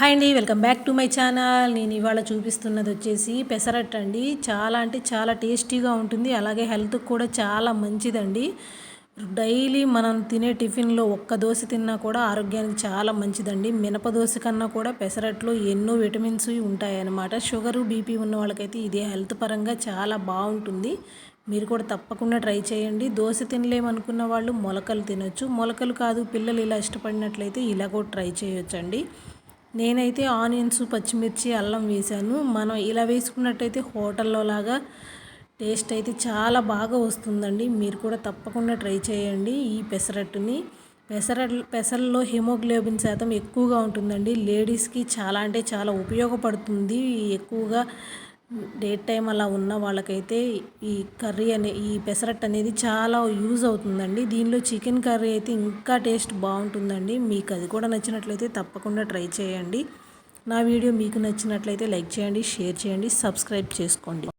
Hi అండి welcome back to my channel. నేను ఇవాళ చూపిస్తున్నది వచ్చేసి పెసరట్ అండి. చాలా అంటే చాలా టేస్టీగా ఉంటుంది అలాగే హెల్త్కి కూడా చాలా మంచిదండి. డైలీ మనం తినే టిఫిన్లో ఒక్క దోశ తిన్నా కూడా ఆరోగ్యానికి చాలా మంచిదండి. మినప దోశ కన్నా కూడా పెసరట్లో ఎన్నో విటమిన్స్ ఉంటాయన్నమాట. షుగరు బీపీ ఉన్న వాళ్ళకైతే ఇదే హెల్త్ పరంగా చాలా బాగుంటుంది. మీరు కూడా తప్పకుండా ట్రై చేయండి. దోశ తినలేమనుకున్న వాళ్ళు మొలకలు తినొచ్చు. మొలకలు కాదు పిల్లలు ఇలా ఇష్టపడినట్లయితే ఇలా కూడా ట్రై చేయొచ్చండి. నేనైతే ఆనియన్స్ పచ్చిమిర్చి అల్లం వేసాను మనం ఇలా వేసుకున్నట్టయితే హోటల్లో లాగా టేస్ట్ అయితే చాలా బాగా వస్తుందండి. మీరు కూడా తప్పకుండా ట్రై చేయండి ఈ పెసరట్టుని. పెసర పెసరలో హిమోగ్లోబిన్ శాతం ఎక్కువగా ఉంటుందండి. లేడీస్కి చాలా అంటే చాలా ఉపయోగపడుతుంది ఎక్కువగా. డే టైం అలా ఉన్న వాళ్ళకైతే ఈ కర్రీ అనే ఈ పెసరట్ అనేది చాలా యూజ్ అవుతుందండి. దీనిలో చికెన్ కర్రీ అయితే ఇంకా టేస్ట్ బాగుంటుందండి. మీకు అది కూడా నచ్చినట్లయితే తప్పకుండా ట్రై చేయండి. నా వీడియో మీకు నచ్చినట్లయితే లైక్ చేయండి షేర్ చేయండి సబ్స్క్రైబ్ చేసుకోండి.